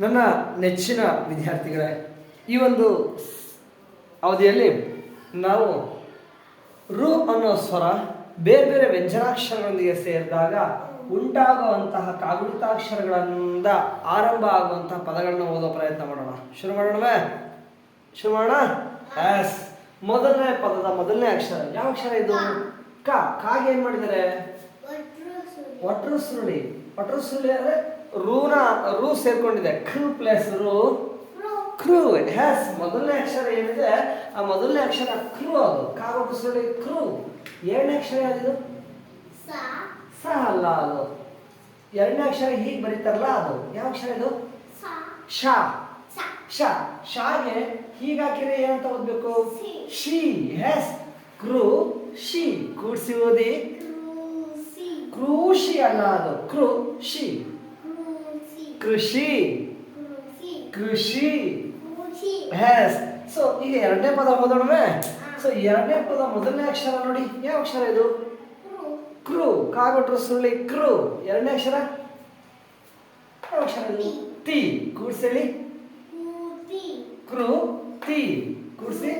ನನ್ನ ನೆಚ್ಚಿನ ವಿದ್ಯಾರ್ಥಿಗಳೇ ಈ ಒಂದು ಅವಧಿಯಲ್ಲಿ ನಾವು ರು ಅನ್ನೋ ಸ್ವರ ಬೇರೆ ಬೇರೆ ವ್ಯಂಜನಾಕ್ಷರಗಳೊಂದಿಗೆ ಸೇರಿದಾಗ ಉಂಟಾಗುವಂತಹ ಕಾಗುಣಿತಾಕ್ಷರಗಳಿಂದ ಆರಂಭ ಆಗುವಂತಹ ಪದಗಳನ್ನ ಓದೋ ಪ್ರಯತ್ನ ಮಾಡೋಣ. ಶುರು ಮಾಡೋಣವೇ? ಶುರು ಮಾಡೋಣ? ಎಸ್ ಮೊದಲನೇ ಪದದ ಮೊದಲನೇ ಅಕ್ಷರ ಯಾವ ಅಕ್ಷರ ಇದು? ಕ ಕಾಗೆ ಏನ್ ಮಾಡಿದ್ದಾರೆ? ಒಟ್ರು ಸುರುಳಿ ಒಟ್ರು ಸುರುಳಿ ಅಂದ್ರೆ ರೂನ ರೂ ಸೇರ್ಕೊಂಡಿದೆ. ಕ್ರೂ ಪ್ಲಸ್ ರೂ. ಕ್ರೂ ಹ್ಯಾಸ್ ಮೊದಲನೇ ಅಕ್ಷರ ಏನಿದೆ ಆ ಮೊದಲನೇ ಅಕ್ಷರ ಕ್ರೂ ಅದು. ಕಾಗೊಟ್ಟು ಸೇರಿ ಕ್ರೂ ಎರಡನೇ ಅಕ್ಷರ ಯಾವುದು ಸ. ಅಲ್ಲ ಅದು. ಎರಡನೇ ಅಕ್ಷರ ಹೀಗೆ ಬರೀತಾರಲ್ಲ ಅದು. ಯಾವ ಅಕ್ಷರ ಇದು? ಶಾ. ಶ. ಶಾಗೆ ಹೀಗೆ ಹಾಕಿದ್ರೆ ಏನಂತ ಓದ್ಬೇಕು. ಶಿ. ಹೆಸ್ ಕ್ರೂ ಶಿ. ಕೂಡ್ಸಿ ಓದಿ. ಕೃಷಿ ಅಲ್ಲ ಅದು. ಕೃಷಿ ಕೃಷಿ. ಕೃಷಿ. ಸೊ ಈಗ ಎರಡನೇ ಪದ ಓದೋಣವೇ ಸೊ ಎರಡನೇ ಪದ ಮೊದಲನೇ ಅಕ್ಷರ ನೋಡಿ. ಯಾವ ಅಕ್ಷರ ಇದು? ಕ್ರೂ. ಕಾಗೊಟ್ರು ಸುಳ್ಳಿ ಕ್ರೂ. ಎರಡನೇ ಅಕ್ಷರ? ಯಾವ ಅಕ್ಷರ ಇದು? ತಿ ಕೂಡ್ಸೇಳಿ. ಕ್ರೂ. ತಿ. ಕೂಡ್ಸಿ.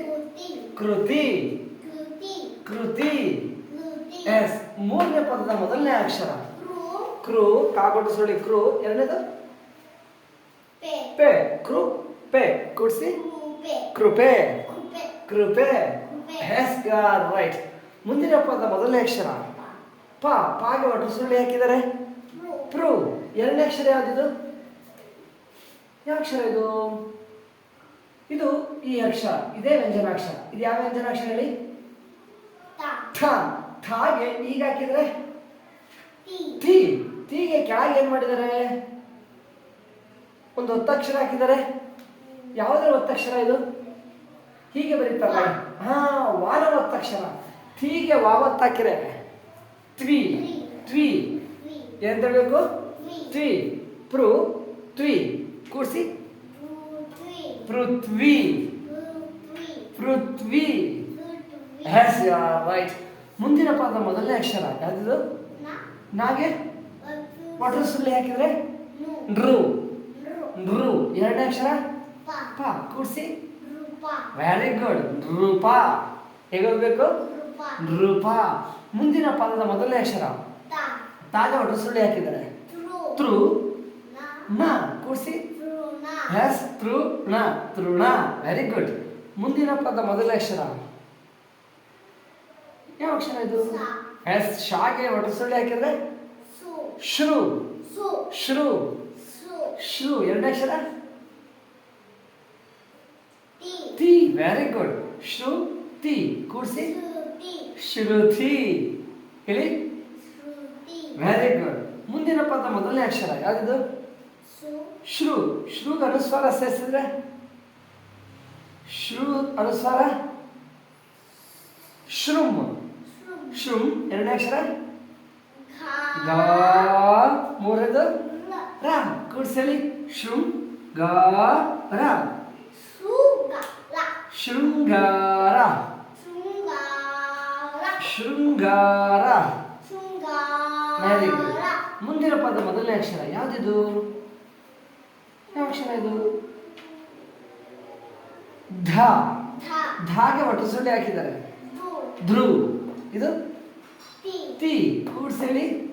ಕೃತಿ. ಕೃತಿ. ಎಸ್ ಮೂರನೇ ಪದದ ಮೊದಲನೇ ಅಕ್ಷರ. ಕ್ರೂ. ಕಾಗೊಟ್ಟು ಸುಳ್ಳಿ ಕ್ರೂ. ಎರಡನೇದು? ಪೆ ಕೃಪೆ ಪೆ ಕೂಡ್ಸಿ? ಕೃಪೆ. ಕೃಪೆ. ಎಸ್ ರೈಟ್ ಮುಂದಿನ ಪದ ಮೊದಲನೇ ಅಕ್ಷರ. ಪ ಪಾಗೆ ಒಟ್ಟು ಸುಳ್ಳಿ ಹಾಕಿದ್ದಾರೆ. ಪ್ರೂ. ಎರಡನೇ ಅಕ್ಷರ ಯಾವುದಿದು? ಯಾವ ಅಕ್ಷರ ಇದು? ಇದು ಈ ಅಕ್ಷರ. ಇದೇ ವ್ಯಂಜನಾಕ್ಷರ. ಇದು ಯಾವ ವ್ಯಂಜನಾಕ್ಷರ ಹೇಳಿ? ಈಗ ಹಾಕಿದ್ರೆ? ತಿ ತೀಗೆ ಕೆಳಗೆ ಏನ್ ಮಾಡಿದ್ದಾರೆ? ಒಂದು ಒತ್ತಕ್ಷರ ಹಾಕಿದ್ದಾರೆ. ಯಾವುದರ ಒತ್ತಕ್ಷರ ಇದು? ಹೀಗೆ ಬರೀತಾರೆ ಹಾ ವಾನ ಒತ್ತಕ್ಷರ. ಹೀಗೆ ವಾವತ್ತಾಕಿರೆ ತ್ವಿ ತ್ವಿ ಏನ್ ತರಬೇಕು? ತ್ವಿ ಪೃ ತ್ವಿ ಕೂಡಿಸಿ. ಪೃಥ್ವಿ. ಪೃಥ್ವಿ. ಹ್ಯಾಸ್ ರೈಟ್ ಮುಂದಿನ ಪದ ಮೊದಲನೇ ಅಕ್ಷರ. ಯಾವ್ದು ನಾಗೆ? ವಾಟರ್ ಸುಳ್ಳಿ ಹಾಕಿದ್ರೆ? ನೃ. ನೃ. ಎರಡನೇ ಅಕ್ಷರ? ಪ. ಕೂಡಿಸಿ. Very good ನೃಪ. ಹೇಗೋಗ್ಬೇಕು ಹೋಗ್ಬೇಕು ನೃಪ. ಮುಂದಿನ ಪದದ ಮೊದಲನೇ ಅಕ್ಷರ? ತಾಜ ಒಟ್ಟು ಸುಳ್ಳಿ ಹಾಕಿದ್ದಾರೆ ತೃ. ನ. ಕೂಡಿಸಿ. ಎಸ್ ತೃ ನ. ತೃಣ. ವೆರಿ ಗುಡ್ ಮುಂದಿನ ಪದ ಮೊದಲ ಅಕ್ಷರ? ಯಾವ ಅಕ್ಷರ ಇದು? ಎಸ್ ಶಾಗೆ ಒಟ್ಟು ಸುಳ್ಳಿ ಹಾಕಿದ್ರೆ ಶ್ರು ಶ್ರು ಶ್ರು ಎರಡನೇ ಅಕ್ಷರ? ತಿ ವೆರಿ ಗುಡ್ ಶ್ರು ತಿ ಕೂಡಿಸಿ? ಶ್ರುತಿ ಹೇಳಿ? ವೆರಿ ಗುಡ್ ಮುಂದಿನ ಪದ ಮೊದಲನೇ ಅಕ್ಷರ ಯಾವುದು ಶ್ರು ಶ್ರು ಅನುಸ್ವಾರ ಸೇರಿಸಿದ್ರೆ? ಶ್ರು ಅನುಸ್ವಾರ? ಶ್ರುಮ್ ಶ್ರುಮ್ ಎರಡನೇ ಅಕ್ಷರ? ಮೂರದು ಮೂರನೇದು? ರ. ಕೂಡ್ಸಲಿ? ಶೃಂಗಾರ. ಶೃಂಗಾರ. ಶೃಂಗಾರ. ವೆರಿ ಗುಡ್ ಮುಂದಿನ ಪದ ಮೊದಲನೇ ಅಕ್ಷರ ಯಾವುದಿದು? ಯಾವ ಅಕ್ಷರ ಇದು? ಧ. ಧಾಗೆ ಒಟ್ಟು ಸುಳ್ಳಿ ಹಾಕಿದ್ದಾರೆ ಧ್ರುವ್ ಇದು? ತಿ. ಕೂಡ್ಸೇಳಿ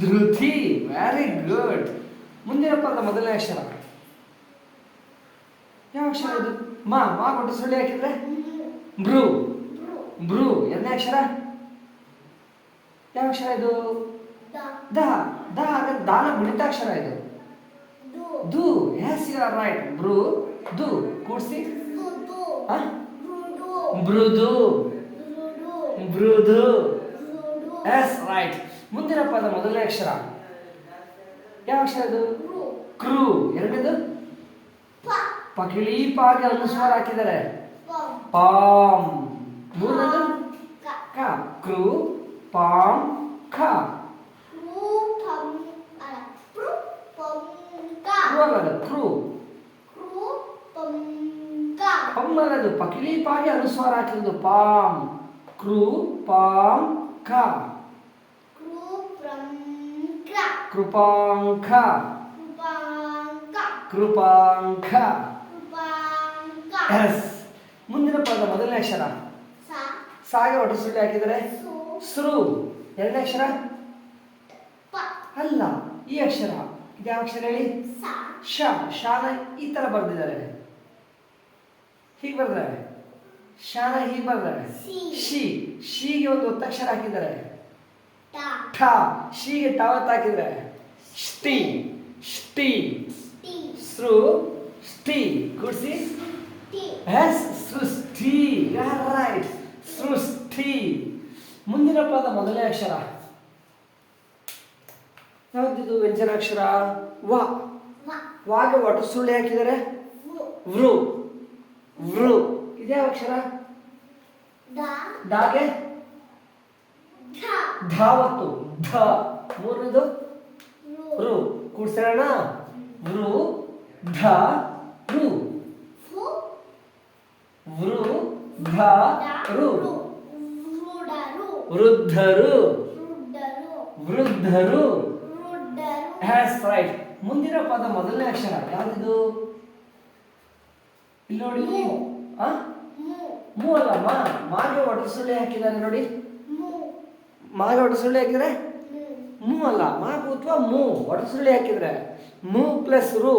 ಧೃತಿ. ವೆರಿ ಗುಡ್ ಮುಂದಿನ ಪದ ಮೊದಲನೇ ಅಕ್ಷರ. ಯಾವ ಅಕ್ಷರ ಇದು? ಮಾ ಮಾ ಕೊಟ್ಟು ಸುಳ್ಳಿ ಹಾಕಿದ್ರೆ? ಬ್ರೂ ಬ್ರೂ ಎರಡನೇ ಅಕ್ಷರ? ಯಾವ ಅಕ್ಷರ ಇದು? ದ. ದ. ಹಾಗಾದ್ರೆ ದಾನ ಗುಣಿತಾಕ್ಷರ ಇದು. ದು. Yes you are right. ಬ್ರೂ ದು. ಕೂಡ್ಸಿ? ಮೃದು. ಮೃದು. Yes right. ಮುಂದಿನ ಪದ ಮೊದಲನೇ ಅಕ್ಷರ. ಯಾವ ಅಕ್ಷರ ಅದು? ಕ್ರೂ. ಎರಡದು ಪಕಿಳಿ ಪಾಗೆ ಅನುಸ್ವಾರ ಹಾಕಿದ್ದಾರೆ. ಪಾಮ್. ಮೂರನೇದು? ಕ. ಕ್ರೂ. ಪಾಮ್. ಖ. ಕ್ರೂ ಅಲ್ಲದು ಕ್ರೂ. ಪಮ್ ಅಲ್ಲದು ಪಕಿಳಿ ಪಾಗೆ ಅನುಸ್ವಾರ ಹಾಕಿರೋದು ಪಾಮ್. ಕ್ರೂ ಪಾಮ್ ಖ ಕೃಪಾಂಕ ಕೃಪಾಂಕ ಎಸ್ ಮುಂದಿನ ಪದ ಮೊದಲನೇ ಅಕ್ಷರ. ಸಾಗೆ ಒಟ್ಟು ಸುಳ್ಳು ಹಾಕಿದರೆ ಸೃ. ಸ್ರು ಎರಡನೇ ಅಕ್ಷರ? ಅಲ್ಲ ಈ ಅಕ್ಷರ. ಇದ್ಯಾವ ಅಕ್ಷರ ಹೇಳಿ? ಶ. ಶಾನ ಈ ತರ ಬರ್ದಿದ್ದಾರೆ. ಹೀಗೆ ಬರೆದಿದ್ದಾರೆ. ಶಾನ ಹೀಗೆ ಬರೆದಾರೆ. ಶಿ. ಶಿಗೆ ಒಂದು ಒತ್ತಕ್ಷರ ಹಾಕಿದ್ದಾರೆ. ಟ ಶಿಗೆ ಟಾವತ್ ಹಾಕಿದ್ದಾರೆ ಷ್ಟಿ ಷ್ಟಿ ಟಿ ಸೃ ಷ್ಟಿ ಕೂಡಿಸಿ ಸೃಷ್ಟಿ. ರೈಟ್. ಸೃಷ್ಟಿ. ಮುಂದಿನ ಪದ ಮೊದಲನೇ ಅಕ್ಷರ. ಯಾವ್ದಿದು ವ್ಯಂಜನ ಅಕ್ಷರ? ವ. ವಾಗ ಒಟ್ಟು ಸುಳ್ಳಿ ಹಾಕಿದರೆ? ವು. ವೃ. ಇದೇ ಅಕ್ಷರ? ದಾಗೆ? ಡಾಗೆ ಧಾವತ್ತು ಧ ಮೂರನೇದು? ರು. ಕೂಡ್ಸೋಣ ವೃ ಧ ರು. ವೃ ಧ ರು. ವೃದ್ಧರು. ವೃದ್ಧರು. ಹ್ಯಾಸ್ ರೈಟ್ ಮುಂದಿನ ಪದ ಮೊದಲನೇ ಅಕ್ಷರ ಯಾವ್ದಿದು? ಇಲ್ಲಿ ನೋಡಿ. ಆ? ಮು. ಅಲ್ಲಮ್ಮ ಮಾಗೆ ಒಟ್ಟು ಸುಳ್ಳೆ ಹಾಕಿದ್ದಾರೆ ನೋಡಿ. ಮಾಗೆ ಒಟ್ಟು ಸುಳ್ಳೆ ಹಾಕಿದ್ರೆ ಮೂ ಅಲ್ಲ ಮಾ ಅಥವಾ ಮೂ ಒಟ್ಟು ಸುಳ್ಳೆ ಹಾಕಿದ್ರೆ ಮೂ ಪ್ಲಸ್ ರು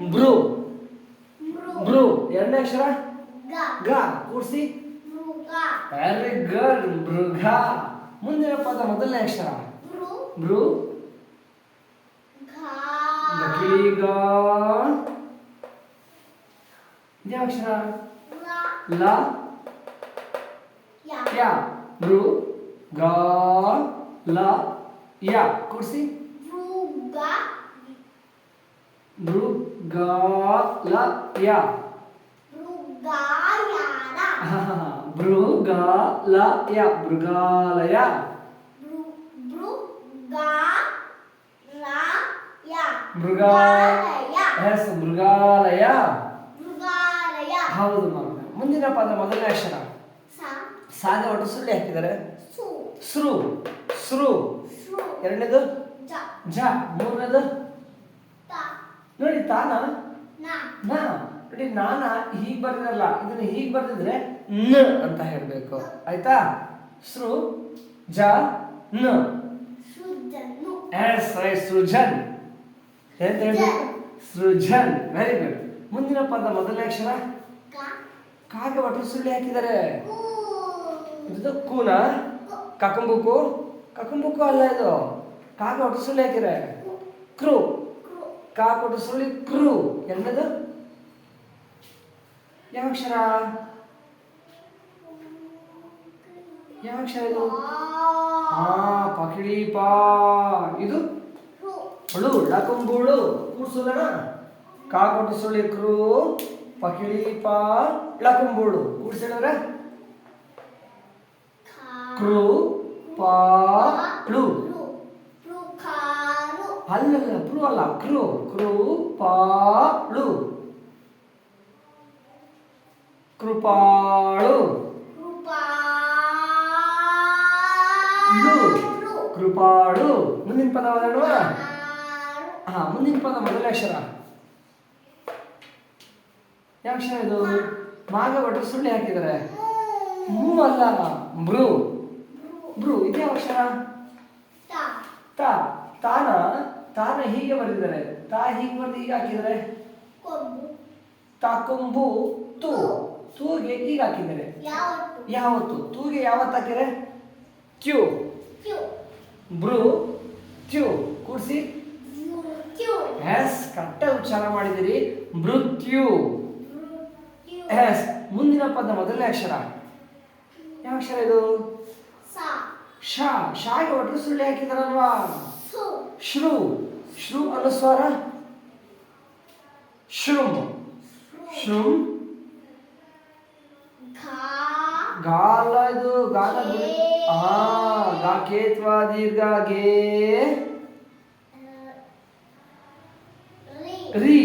ಬ್ರೂ ಬ್ರೂ ಎರಡನೇ ಅಕ್ಷರ? ಗ ಕೂಡಿಸಿ. ವೆರಿ ಗುಡ್ ಮೃಗ. ಮುಂದಿನ ಪದ ಮೊದಲನೇ ಅಕ್ಷರ? ಬ್ರೂ ಈಗ ಅಕ್ಷರ? ಲ. ಯಾ. ಬ್ರೂ ಗ ಲ ಯ ಕೂಡಿಸಿ ಲ ಯ ಮೃಗಾಲಯ ಮೃ ಮೃಗ ಮೃಗಾಲಯ ಎಸ್ ಮೃಗಾಲಯ ಮೃಗಾಲಯ ಹೌದು ಮುಂದಿನ ಪದ ಮೊದಲನೇ ಅಕ್ಷರ. ಸಾಧ ಸಾಗ ಒಟ್ಟು ಸುಳ್ಳಿ ಹಾಕಿದ್ದಾರೆ ಸು ಸ್ರು. ಸ್ರು. ಎರಡನೇದು? ಜ. ಮೂರನೇದು? ನೋಡಿ ತಾನ? ನ. ನೋಡಿ ನಾನ ಹೀಗ್ ಬರ್ದಿರಲ್ಲ. ಇದನ್ನ ಹೀಗ್ ಬರ್ದಿದ್ರೆ ನ ಅಂತ ಹೇಳ್ಬೇಕು. ಆಯ್ತಾ? ಸ್ರು ಜ ನ. ಸೃಜನು. ಎಂತ ಹೇಳ್ಬೇಕು? ಸೃಜನ್. ವೆರಿ ಗುಡ್ ಮುಂದಿನ ಪದ ಮೊದಲನೇ ಅಕ್ಷರ? ಕಾಗೆ ಒಟ್ಟು ಸುಳ್ಳಿ ಹಾಕಿದ್ದಾರೆ. ಕೂನ? ಕಕಂಬುಕು? ಕಕಂಬುಕು ಅಲ್ಲ ಇದು. ಕಾಕು ಒಟ್ಟು ಸುಳ್ಳಿ ಕ್ರೂ ಕ್ರು. ಕಾ ಕೊಟ್ಟು ಸುಳ್ಳಿ ಕ್ರೂ. ಎರಡನೇದು ಯಾವ ಅಕ್ಷರ ಯಾವ ಅಕ್ಷರ ಇದು? ಹಾ ಪಕಿಡಿ ಪಾ. ಇದು? ಹುಳು, ಲಕಂಬುಳು. ಕೂಡ್ಸೋದಣ ಕಾ ಕೊಟ್ಟು ಸುಳ್ಳಿ ಕ್ರೂ. ಪಕಿಳಿ ಪಾ, ಲಕಂಬುಳು. ಕ್ರೂ ಪಾ ಖಾರು ಅಲ್ಲಲ್ಲ ಪ್ರು ಅಲ್ಲ ಕ್ರೂ ಕ್ರೂ ಪಾ ಳು ಕೃಪಾಳು ಕೃಪಾಳು. ಮುಂದಿನ ಪದ ಆರು ಹಾ ಮುಂದಿನ ಪದ ಮೊದಲ ಅಕ್ಷರ. ಯಾವ ಅಕ್ಷರ ಇದು? ಮಾಗ ಒಟ್ಟು ಸುಳ್ಳಿ ಹಾಕಿದ್ದಾರೆ ಮೂ ಅಲ್ಲ ಮೃ. ಮೃ ಇದೇ ಅಕ್ಷರ? ತ. ತಾನ ತಾನ ಹೀಗೆ ಬರೆದಿದ್ದಾರೆ. ತಾ ಹೀಗೆ ಬರೆದು ಈಗ ಹಾಕಿದರೆ ಕೊಂಬು. ತಾಕೊಂಬು ತೂ. ತೂಗೆ ಈಗ ಹಾಕಿದ್ದಾರೆ. ಯಾವತ್ತು? ತೂಗೆ ಯಾವತ್ತು ಹಾಕಿದರೆ ಕ್ಯೂ. ಬ್ರೂ ಕ್ಯೂ. ಕೂಡಿಸಿ. ಎಸ್ ಕರೆಕ್ಟಾಗಿ ಉಚ್ಚಾರ ಮಾಡಿದಿರಿ ಮೃತ್ಯು ಎಸ್ ಮುಂದಿನ ಪದ ಮೊದಲನೇ ಅಕ್ಷರ. ಯಾವ ಅಕ್ಷರ ಇದು? ಶಾ ಶಾಗೆ ಒಟ್ಟು ಸುಳ್ಳಿ ಹಾಕಿದಾರಲ್ವಾ ಸು ಶ್ರು ಶ್ರು ಅನ್ನೋ ಸ್ವರ ಶ್ರುಮ್ ಶ್ರುಮ್ ಘಾ ಗಾಲ ಇದು ಗಾಲ ಗೆ. ಹಾ ಗಾ ಕೇತ್ವಾ ದೀರ್ಘ ಗೆ ರಿ ರಿ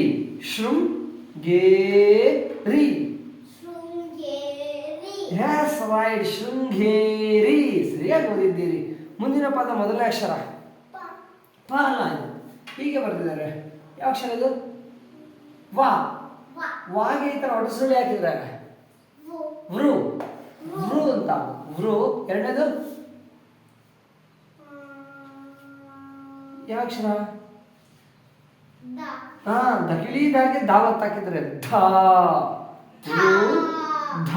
ಶ್ರುಮ್ಗೆ ರಿ ಶೃಂಗೇರಿ ಎಸ್ ರೈಟ್ ಶೃಂಗೇರಿ ಸರಿಯಾಗಿ ಓದಿದ್ದೀರಿ. ಮುಂದಿನ ಪದ ಮೊದಲನೇ ಅಕ್ಷರ. ಪ ಅಲ್ಲ ಇದು. ಹೀಗೆ ಬರ್ತಿದ್ದಾರೆ ಯಾವ ಅಕ್ಷರ ಇದು? ವಾ. ವಾ. ವಾಗಿ ಈ ತರ ಒಡಸುಳಿ ಹಾಕಿದ್ರೆ ವು. ವೃ ಅಂತ. ವೃ ಎರಡನೇದು? ಯಾವ ಅಕ್ಷರ? ಹಾ ದಗಿಳಿದಾಗೆ ದಾವತ್ ಹಾಕಿದ್ರೆ ಧ. ಇದ್ಯಾವ ಧ.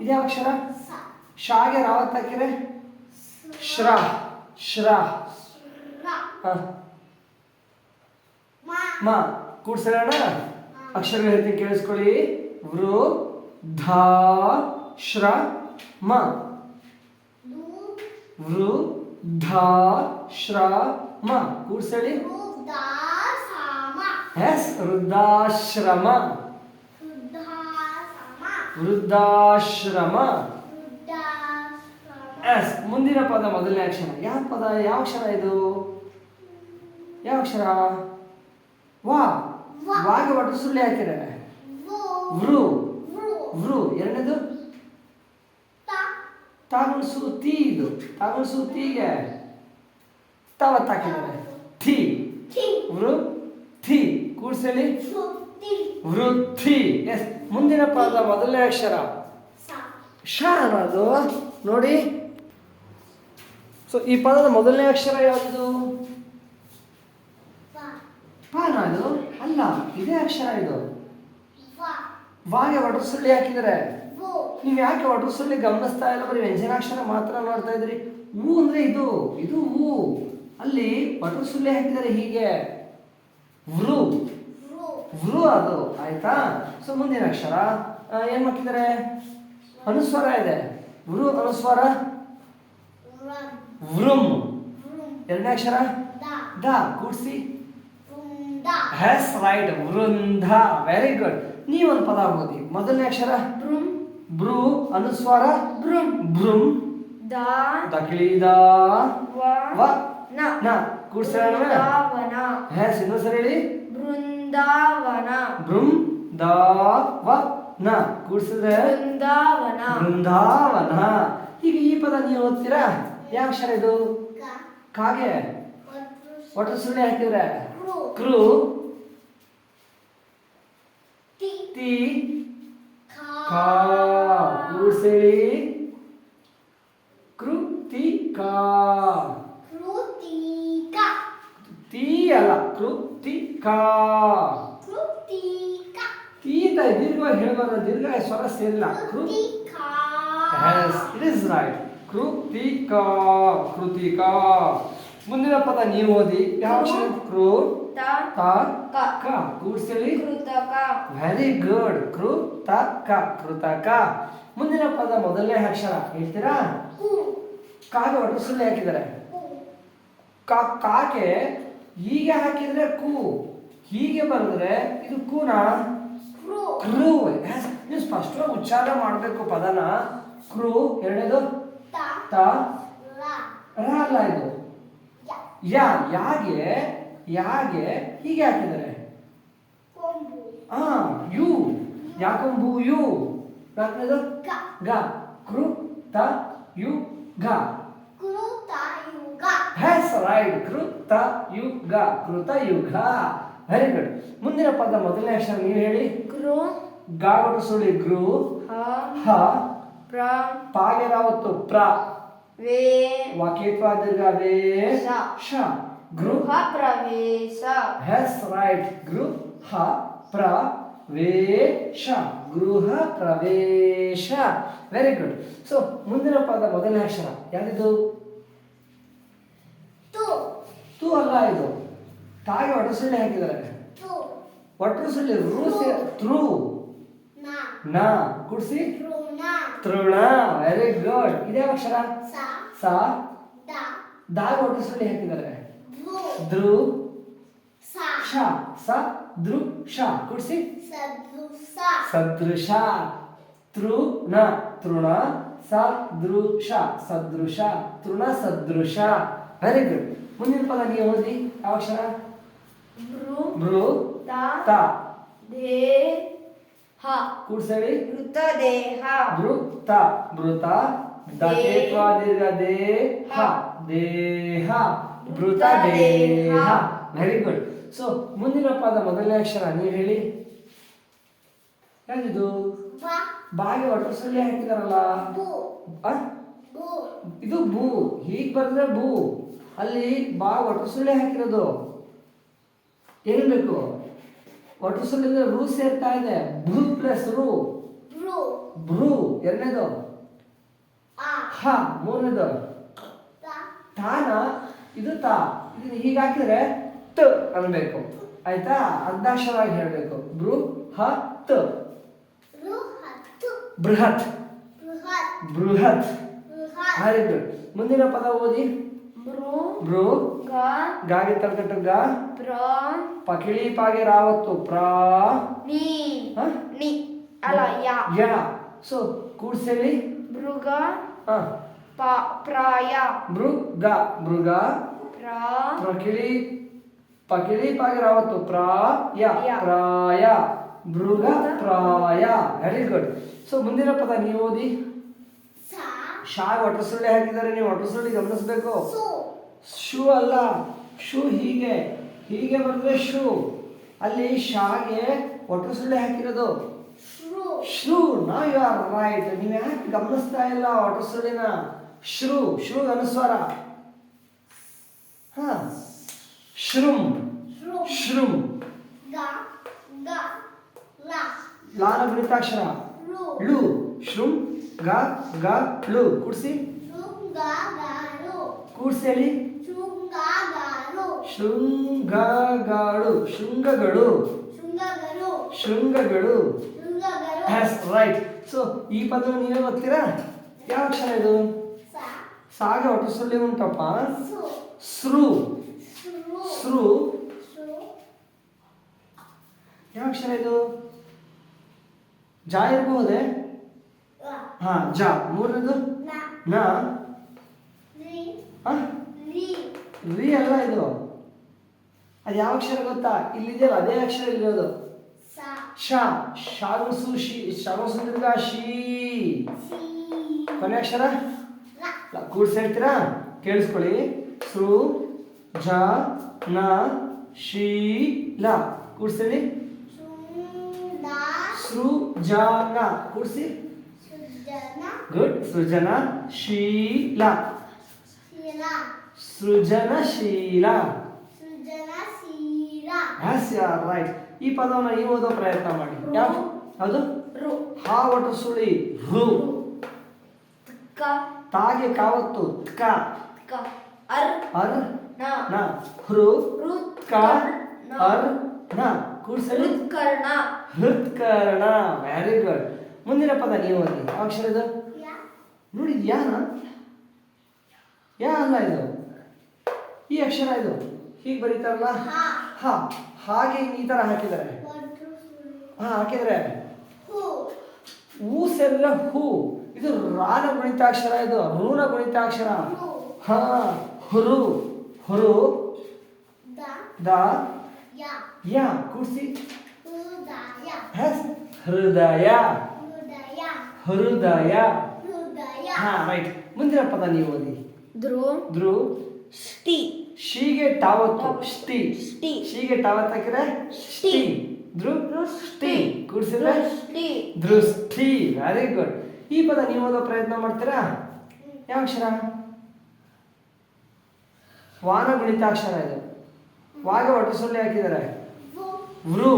ಇದು ಯಾವ ಅಕ್ಷರ? ಶಾಗೆ ರಾವತ್ ಹಾಕಿದ್ರೆ? ಶ್ರ ಶ್ರ. ಮ. ಮ ಅಕ್ಷರ ಹೇಳ್ತೀನಿ ಕೇಳಿಸ್ಕೊಳ್ಳಿ. ವೃ ಧ ಶ್ರ ಮ. ವೃ ಧ ಶ್ರ ಮ. ಕೂಡ್ಸೇಳಿ. ಎಸ್ ವೃದ್ಧಾಶ್ರಮ. ವೃದ್ಧಾಶ್ರಮ. ಎಸ್ ಮುಂದಿನ ಪದ ಮೊದಲನೇ ಅಕ್ಷರ. ಯಾವ ಪದ? ಯಾವ ಅಕ್ಷರ ಇದು? ಯಾವ ಅಕ್ಷರ? ವಾ. ವಾಗಿ ಒಟ್ಟು ಸುಳ್ಳಿ ಹಾಕಿದ್ದಾರೆ ವು. ವೃ. ಎರಡನೇದು? ತಾಗುಣಿಸು ತೀ ಇದು. ತಾಗುಣಿಸು ತೀಗೆ. ತಾವತ್ ಹಾಕಿದ್ದಾರೆ. ಥಿ ವೃ ಥಿ ಕೂಡ್ಸಲಿ. ವೃತ್ತಿ ಎಸ್ ಮುಂದಿನ ಪದ ಮೊದಲನೇ ಅಕ್ಷರ. ಶ ಅನ್ನೋದು. ನೋಡಿ. ಸೊ ಈ ಪದದ ಮೊದಲನೇ ಅಕ್ಷರ ಯಾವುದು? ಪಾನ ಇದು? ಅಲ್ಲ ಇದೇ ಅಕ್ಷರ ಇದು. ವಾಗೆ ಒಟ್ಟು ಸುಳ್ಳಿ ಹಾಕಿದರೆ ನೀವು ಯಾಕೆ ಒಟ್ಟು ಸುಳ್ಳಿ ಗಮನಿಸ್ತಾ ಇಲ್ಲ? ಬರೀ ವ್ಯಂಜನಾಕ್ಷರ ಮಾತ್ರ ನೋಡ್ತಾ ಇದ್ರಿ. ಹೂ ಅಂದ್ರೆ ಇದು ಇದು ಹೂ ಅಲ್ಲಿ ಒಟ್ಟು ಸುಳ್ಳಿ ಹಾಕಿದರೆ ಹೀಗೆ? ವೃ ವೃ ಅದು ಆಯ್ತಾ? ಸೊ ಮುಂದಿನ ಅಕ್ಷರ ಏನು ಹಾಕಿದ್ದಾರೆ ಅನುಸ್ವರ ಇದೆ. ವೃ ಅನುಸ್ವರ. ರಂ ವೃಂ. ವೃಂ. ಎರಡನೇ ಅಕ್ಷರ? ದ. ಕೂಡಿಸಿ. Yes yes right. ವೃಂದ. Very good. ನೀವೊಂದು ಪದ ಓದಿ. ಮೊದಲನೇ ಅಕ್ಷರ? ಬ್ರೂಮ್ ಬ್ರೂ ಅನುಸ್ವಾರ? ಬೃಂ ಭೃಂ ದ. ದಕ್ಳಿದ. ವ. ವ. ನ. ಕೂಡ್ಸೋಣ ಇನ್ನೊಂದು ಸರಿ ಹೇಳಿ. ಬೃಂದಾವನ ದ. ವ. ನ. ಕೂಡ್ಸಿದ್ರೆ? ಬೃಂದಾವನ ಬೃಂದಾವನ ಈಗ ಈ ಪದ ನೀವು ಓದ್ತೀರಾ? ಯಾವ ಅಕ್ಷರ ಇದು? ಕಾಗೆ. ಒಟ್ಟು ಸುಳ್ಳಿ ಹಾಕಿದ್ರೆ ಕೃ. ಕೃ. ತಿ ಕಾ. ಕೃತಿಕ ಕೃತಿಕ ತೀ ಅಲ್ಲ ಕೃತಿಕ ತೀತ ದೀರ್ಘವಾಗಿ ಹೇಳ್ಬಾರ್ದು ದೀರ್ಘ ಸ್ವರ ಸೇರಿಲ್ಲ. ಕೃ. ಇಟ್ ಇಸ್ ರೈಟ್ ಕೃತಿಕ ಕೃತಿಕ. ಮುಂದಿನ ಪದ ನೀವು ಓದಿ. ಯಾವ ಅಕ್ಷರ ಕೃ ತ ತ ಕ. ಕ. ಕೂಡ್ಸೇಳಿ ಕೃತಕ. ವೆರಿ ಗುಡ್ ಕೃತಕ ಕೃತಕ. ಮುಂದಿನ ಪದ ಮೊದಲನೇ ಅಕ್ಷರ. ಹೇಳ್ತೀರಾ? ಕು ಕಾಗೆ ಒಟ್ಟು ಸುಳ್ಳು ಹಾಕಿದ್ದಾರೆ. ಕಾಕೆ ಕಾ ಕಾಗೆ ಹೀಗೆ ಹಾಕಿದ್ರೆ ಕೂ. ಹೀಗೆ ಬರೆದ್ರೆ ಇದು ಕೂನ? ಕೃ. ಕ್ರೂ ನೀವು ಸ್ಪಷ್ಟವಾಗಿ ಉಚ್ಚಾರ ಮಾಡಬೇಕು ಪದನ. ಕ್ರೂ ಎರಡನೇದು ತ ರ ಅಲ್ಲ ಇದು? ಯ. ಯಾ ಯಾಗೆ? ಯಾಗೆ? ಹೀಗೆ ಹಾಕಿದ್ದಾರೆ. ಕೊಂಬು ಆ ಯು. ಯಾಕೊಂಬು ಯು? ನಾಲ್ಕನೇದು ಗ. ಗ. ಕೃ ತ ಯು ಗ. ಹ್ಯಾಸ್ ರೈಟ್ ಕೃತ ಯುಗ ಕೃತ ಯುಗ ವೆರಿ ಗುಡ್ ಮುಂದಿನ ಪದ ಮೊದಲನೇ ಅಕ್ಷರ ನೀವು ಹೇಳಿ. ಕೃ ಗ. ಒಟ್ಟು ಸುಳಿ ಗೃ. ಹ. ಹ. ಪ್ರ. ಪಾಗೆ ರಾವತ್ತು ಪ್ರ. ವೇ ವಾಕ್ಯತ್ವ ದೀರ್ಘ ವೇ ಶ. ಗೃಹ ಪ್ರವೇಶ ಹೆಸ್ ರೈಟ್ ಗೃಹ ಪ್ರವೇಶ ಗೃಹ ಪ್ರವೇಶ ವೆರಿ ಗುಡ್ ಸೊ ಮುಂದಿನ ಪದ ಮೊದಲನೇ ಅಕ್ಷರ. ಯಾವ್ದಿದು? ತು. ಅಲ್ಲ ಇದು. ತಾಯಿ ಒಟ್ಟು ಸುಳ್ಳಿ ಹಾಕಿದ್ದಾರೆ ಒಟ್ಟು ಸುಳ್ಳಿ. ರೂ ತ್ರೂ. ನ. ನ. ಕುಡ್ಸಿ. ತೃಣ ವೆರಿ ಗುಡ್ ಇದೇ ಅಕ್ಷರ? ಸ ದ ಒಟ್ಟು ಸುಳ್ಳಿ ಹಾಕಿದ್ದಾರೆ ಧೃ ಧ್ರು ಸ. ಶ ಸ ಧ್ರು ಶ ಕುಡ್ಸಿ. ಸದೃಶ ತೃಣ ತೃಣ ಸದೃಶ ಸದೃಶ ತೃಣ ಸದೃಶ ವೆರಿ ಗುಡ್ ಮುಂದಿನ ಪದ ನೀವು ಓದಿ ಯಾವ ಅಕ್ಷರ? ಭೃ ಭೃ ತ ತ. ದೇ ಹ. ಮೃತ ಮೃತದೇಹ. ಮೃತ ಭೃತ ದೀರ್ಘ ದೇಹ ದೇಹ. ಮೃತ ದೇಹ ವೆರಿ ಗುಡ್ ಸೊ ಮುಂದಿನ ಪದ ಮೊದಲನೇ ಅಕ್ಷರ ನೀವು ಹೇಳಿ. ಯಾವ್ದಿದು? ಬಾಗೆ ಒಟ್ಟು ಸೊಳ್ಳೆ ಹಾಕಿದಾರಲ್ಲ. ಇದು ಬೂ ಹೀಗೆ ಬರೆದ್ರೆ ಬೂ ಅಲ್ಲಿ ಬಾ ಒಟ್ಟು ಸೊಳ್ಳೆ ಹಾಕಿರೋದು. ಏನ್ಬೇಕು ಒಟ್ಟು ಸೊಳ್ಳೆ ರೂ ಸೇರ್ತಾ ಇದೆ. ಭೂ. ಪ್ಲಸ್ ರೂ ಬ್ರು ಎರಡನೇದು? ಹ. ಮೂರನೇದು? ತಾನ. ಇದು ತಾ. ಇದನ್ನ ಹೀಗೆ ಹಾಕಿದ್ರೆ ತ ಅನ್ಬೇಕು. ಆಯ್ತಾ? ಅರ್ಧಾಕ್ಷರವಾಗಿ ಹೇಳಬೇಕು. ಬೃ ಹ ತ ಬೃಹತ್. ಬೃಹತ್. ಬೃಹತ್. ಬೃಹತ್. ವೆರಿ ಗುಡ್ ಮುಂದಿನ ಪದ ಓದಿ. ಮೃ ಬೃ ಗ ಗಾಗೆ ತಲ್ಕಟ್ಟು ಗ? ಪ್ರ ಪಕಿಳಿ ಪಾಗೆ ರಾವತ್ತು. ಪ್ರ ನಿ ಹ? ನಿ ಅಲ್ಲ ಯಾ. ಸೊ ಕೂಡ್ಸೇಳಿ ಮೃಗ ಹ. ಪ ಪ್ರಾಯ. ಮೃಗ ಮೃಗ ಪ್ರ ಪ್ರಕಿಳಿ ಪಕಿಳಿ ಪಾಗೆ ರಾವತ್ತು. ಪ್ರಾಯ. ಪ್ರಾಯ ಮೃಗ ಪ್ರಾಯ. ವೆರಿ ಗುಡ್ ಸೊ ಮುಂದಿನ ಪದ ನೀವು ಓದಿ. ಸಾ ವಾಟರ್ ಸುಳ್ಳೆ ಹಾಕಿದ್ದಾರೆ ನೀವು ವಾಟರ್ ಸುಳ್ಳಿ ಗಮನಿಸ್ಬೇಕು. ಶೂ. ಅಲ್ಲ ಶೂ ಹೀಗೆ ಹೀಗೆ ಬಂದ್ರೆ ಶೂ. ಅಲ್ಲಿ ಶಾಗೆ ಒಟ್ಟು ಸುಳ್ಳಿ ಹಾಕಿರೋದು ಶ್ರು ನಾ ಯು ಆರ್ ರೈಟ್ ನೀವು ಯಾಕೆ ಗಮನಿಸ್ತಾ ಇಲ್ಲ ಒಟ್ಟು ಸುಳ್ಳಿನ ಶ್ರೂ ಶ್ರೂ ಅನುಸ್ವರ. ಹಾ ಶ್ರುಮ್ ಶ್ರು ಶ್ರುಮ್ ಲ. ಲಾನ ಬೃತಾಕ್ಷರ ಶ್ರೂಮ್ ಶ್ರುಮ್ ಗ ಗ ಳು. ಕೂಡ್ಸಿ. ಶೃಂಗಾಗಾರು. ಕೂಡ್ಸಿ ಹೇಳಿ ಶೃಂಗಾಗಾರು. ಶೃಂಗಗಳು. ಶೃಂಗಗಳು. ಶೃಂಗಗಳು. ರೈಟ್ ಸೊ ಈ ಪದ ನೀವೇ ಗೊತ್ತೀರಾ? ಯಾವ ಅಕ್ಷರ ಇದು? ಸಾಗ ಒಟ್ಟು ಸುಳ್ಳಿ ಉಂಟಪ್ಪ ಸೃ. ಸೃ ಯಾವ ಅಕ್ಷರ ಇದು? ಜಾ ಇರಬಹುದೇ ಹಾ ಜಾ. ಮೂರನೇದು? ನ. ರಿ. ಅಲ್ಲ ಇದು? ಅದು ಯಾವ ಅಕ್ಷರ ಗೊತ್ತಾ? ಇಲ್ಲಿದೆಯಲ್ಲ ಅದೇ ಅಕ್ಷರ ಇಲ್ಲಿರೋದು. ಶ. ಶಾಗುಸು ಶಿ ಶಾಗುಸು ದೀರ್ಘ ಶೀ. ಕೊನೆ ಅಕ್ಷರ? ಲ ಕೂಡ್ಸಿ ಹೇಳ್ತೀರಾ? ಕೇಳಿಸ್ಕೊಳ್ಳಿ. ಸು ಜ ನ ಶೀ ಲ. ಕೂಡ್ಸಿ ಜ ನ. ಕೂಡ್ಸಿ. ಗುಡ್. ಸೃಜನ ಶೀಲ. ಶೀಲ. ಸೃಜನಶೀಲ. ಸೃಜನಶೀಲ. ಯಾರ್ ರೈಟ್ ಈ ಪದವನ್ನು ನೀವು ಓದೋ ಪ್ರಯತ್ನ ಮಾಡಿ. ಯಾವ? ಅದು ರು. ಹಾ ಒಟ್ಟು ಸುಳಿ. ಹೃ ಕ. ತಾಗೆ ಕಾವತ್ತು. ತ್ಕ ಅರ್. ಅರ್. ನ. ಹೃ ಕ. ಅರ್. ನ. ಕೂಡ್ಸಲಿ. ರುತ್ಕರ್ಣ ಹೃತ್ಕರ್ಣ. ವೆರಿ ಗುಡ್ ಮುಂದಿನ ಪದ ನೀವು ಓದಿ. ಯಾವ ಅಕ್ಷರ ಇದು ಯ ನೋಡಿ ಯಾನ? ಯಾ ಅಲ್ಲ ಇದು? ಈ ಅಕ್ಷರ ಇದು? ಹೀಗೆ ಬರೀತಾರಲ್ಲ? ಹ. ಹಾಗೆ ಈ ಥರ ಹಾಕಿದ್ದಾರೆ. ಹಾಂ ಹಾಕಿದ್ರೆ ಹೂ. ಸೆಲ್ಲ ಹೂ. ಇದು ರಾನ ಗುಣಿತಾಕ್ಷರ ಇದು ರೂನ ಗುಣಿತಾಕ್ಷರ. ಹು. ಹುರು ಹುರು ದ. ಯ. ಕೂಡಿಸಿ. ಹೃದಯ. ಹೃದಯ. ಹಾ ರೈಟ್ ಮುಂದಿನ ಪದ ನೀವು ಓದಿ. ಧ್ರುವ ಧ್ರು. ಸ್ಟಿ ಶೀಗೆ ಟಾವತ್ತು. ಸ್ಟಿ ಸ್ಟಿ ಶೀಗೆ ಟಾವತ್ ಹಾಕಿದ್ರೆ ಸ್ಟಿ ಧ್ರು. ಸ್ಟಿ ಕೂಡಿಸಿದ್ರೆ ದೃಷ್ಟಿ ಸ್ಟಿ ವೆರಿ ಗುಡ್ ಈ ಪದ ನೀವು ಓದೋ ಪ್ರಯತ್ನ ಮಾಡ್ತೀರಾ? ಯಾವ ಅಕ್ಷರ? ವಾನ ಗುಣಿತಾಕ್ಷರ ಇದು. ವಾಗ ಒಟ್ಟು ಸೊಳ್ಳೆ ಹಾಕಿದ್ದಾರೆ. ವು.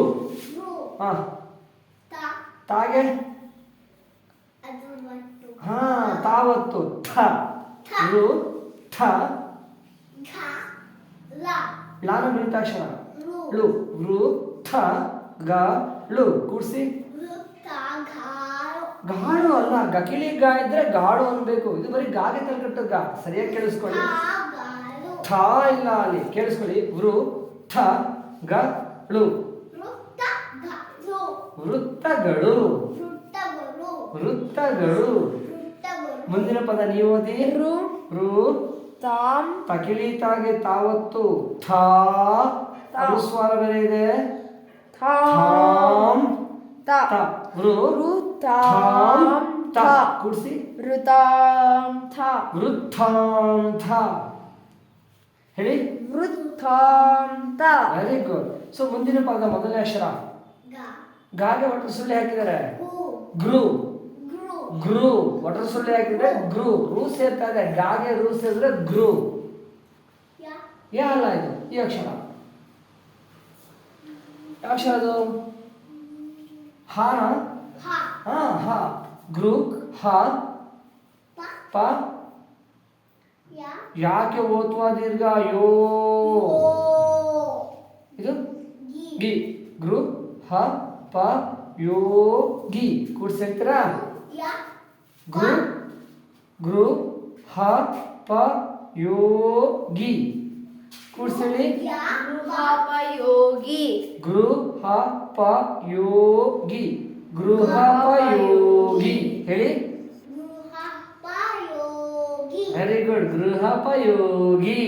ಹಾಂ. ತಾಗೆ? ಹಾ ತಾವತ್ತು. ಥ ವೃ ಥ ಘ ಲ. ಲಾನ ಗುಣಿತಾಕ್ಷರ ರು. ಳು. ವೃ ಥ ಗ. ಳು. ಕೂಡಿಸಿ. ಗಾಳು ಅಲ್ಲ ಗಕಿಳಿ ಗಾ ಇದ್ರೆ ಗಾಳು ಅನ್ಬೇಕು. ಇದು ಬರೀ ಗಾಗೆ ತಲ್ಕಟ್ಟು ಗಾ. ಸರಿಯಾಗಿ ಕೇಳಿಸ್ಕೊಳ್ಳಿ. ಥ ಇಲ್ಲ ಅಲ್ಲಿ. ಕೇಳಿಸ್ಕೊಳ್ಳಿ. ವೃ ಥ ಗ ಳು. ವೃತ್ತಗಳು. ವೃತ್ತಗಳು. ಮುಂದಿನ ಪದ ನೀವು ಓದಿ. ರು. ರು. ತಾಂ. ತಕಿಳಿತಾಗೆ ತಾವತ್ತು. ಥಾ. ತಾ. ಅನುಸ್ವಾರ ಬೇರೆ ಇದೆ. ಥಾಮ್ ತ. ತ. ವೃ ರು. ತಾಮ್ ತಾಂ ಕೂಡಿಸಿ. ಋತಾಂ ಥ. ವೃತ್ತಾಂ ಥ. ಹೇಳಿ. ವೃತ್ತಾಂತ ವೆರಿ ಗುಡ್ ಸೊ ಮುಂದಿನ ಪದ ಮೊದಲನೇ ಅಕ್ಷರ. ಗ. ಗಾಗೆ ಒಟ್ಟು ಸುಳ್ಳಿ ಹಾಕಿದ್ದಾರೆ. ಗು. ಗ್ರೂ ಗ್ರು. ಗ್ರೂ ಒಟ್ಟು ಸುಳ್ಳಿ ಹಾಕಿದ್ರೆ ಗ್ರೂ. ರೂ ಸೇರ್ತಾ ಇದೆ ಗಾಗೆ ರೂ ಸೇರಿದ್ರೆ ಗ್ರೂ. ಯ? ಅಲ್ಲ ಇದು? ಈ ಅಕ್ಷರ. ಯಾವ ಅಕ್ಷರ ಅದು? ಹಾನ? ಹ. ಹಾ ಹಾ. ಗ್ರೂ ಹಾ. ಪ. ಯಾಕೆ ಓದ್ವಾ ದೀರ್ಘ? ಯೋ. ಓ ಇದು? ಗಿ. ಗಿ. ಗೃ ಹ ಪ ಯೋ ಗಿ. ಕೂಡ್ಸಿ ಹೇಳ್ತೀರಾ ಯ ಗೃ ಗೃ ಹ ಪ ಯೋ ಗಿ ಕೂಡ್ಸಿ ಹೇಳಿ ಯ ಗೃಹೋಪಯೋಗಿ ಗೃ ಹ ಪ ಯೋಗಿ ಗೃಹಪಯೋಗಿ ಹೇಳಿ ಗೃಹ ಪಯೋಗಿ ವೆರಿ ಗುಡ್ ಗೃಹಪಯೋಗಿ